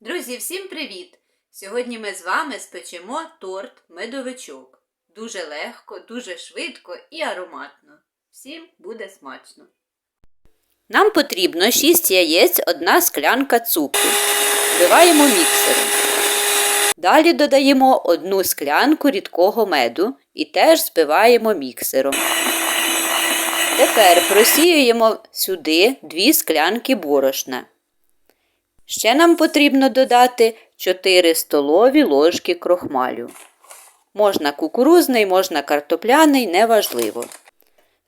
Друзі, всім привіт! Сьогодні ми з вами спечемо торт медовичок. Дуже легко, дуже швидко і ароматно. Всім буде смачно. Нам потрібно 6 яєць, 1 склянка цукру. Вбиваємо міксером. Далі додаємо 1 склянку рідкого меду і теж збиваємо міксером. Тепер просіюємо сюди 2 склянки борошна. Ще нам потрібно додати 4 столові ложки крохмалю. Можна кукурузний, можна картопляний, неважливо.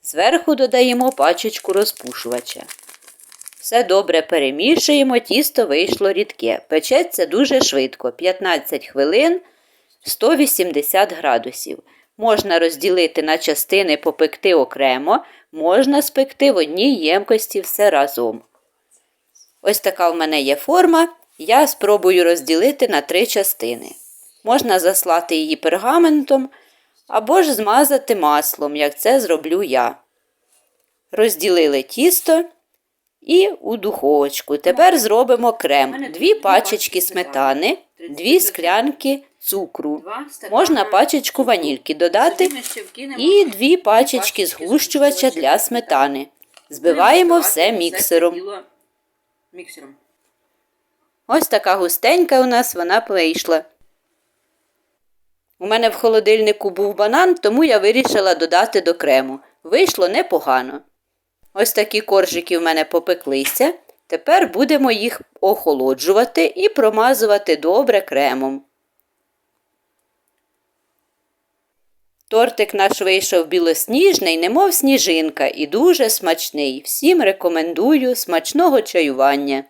Зверху додаємо пачечку розпушувача. Все добре перемішуємо, тісто вийшло рідке. Печеться дуже швидко 15 хвилин 180 градусів. Можна розділити на частини, попекти окремо, можна спекти в одній ємкості все разом. Ось така в мене є форма. Я спробую розділити на три частини. Можна заслати її пергаментом або ж змазати маслом, як це зроблю я. Розділили тісто і у духовочку. Тепер зробимо крем. Дві пачечки сметани, дві склянки цукру. Можна пачечку ванільки додати і дві пачечки згущувача для сметани. Збиваємо все міксером. Міксером. Ось така густенька у нас вона вийшла. У мене в холодильнику був банан, тому я вирішила додати до крему. Вийшло непогано. Ось такі коржики в мене попеклися. Тепер будемо їх охолоджувати і промазувати добре кремом. Тортик наш вийшов білосніжний, немов сніжинка, і дуже смачний. Всім рекомендую смачного чаювання.